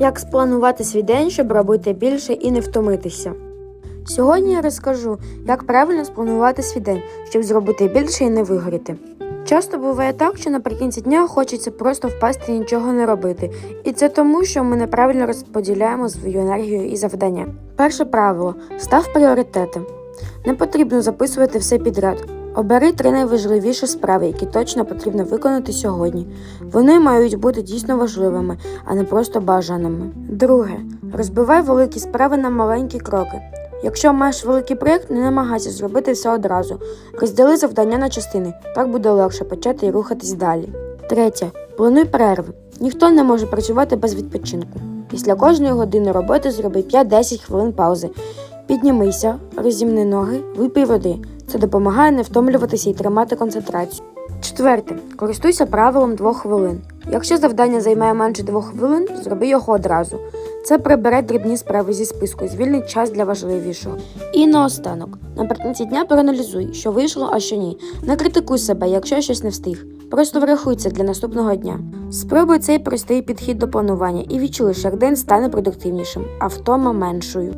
Як спланувати свій день, щоб робити більше і не втомитися. Сьогодні я розкажу, як правильно спланувати свій день, щоб зробити більше і не вигоріти. Часто буває так, що наприкінці дня хочеться просто впасти і нічого не робити. І це тому, що ми неправильно розподіляємо свою енергію і завдання. Перше правило став пріоритети. Не потрібно записувати все підряд. Обери три найважливіші справи, які точно потрібно виконати сьогодні. Вони мають бути дійсно важливими, а не просто бажаними. Друге, розбивай великі справи на маленькі кроки. Якщо маєш великий проєкт, не намагайся зробити все одразу. Розділи завдання на частини, так буде легше почати і рухатись далі. Третє. Плануй перерви. Ніхто не може працювати без відпочинку. Після кожної години роботи зроби 5-10 хвилин паузи. Піднімися, розімни ноги, випий води. Це допомагає не втомлюватися і тримати концентрацію. Четверте. Користуйся правилом двох хвилин. Якщо завдання займає менше двох хвилин, зроби його одразу. Це прибере дрібні справи зі списку і звільнить час для важливішого. І наостанок, наприкінці дня проаналізуй, що вийшло, а що ні. Не критикуй себе, якщо щось не встиг. Просто врахуй це для наступного дня. Спробуй цей простий підхід до планування і відчуєш, як день стане продуктивнішим, а втома меншою.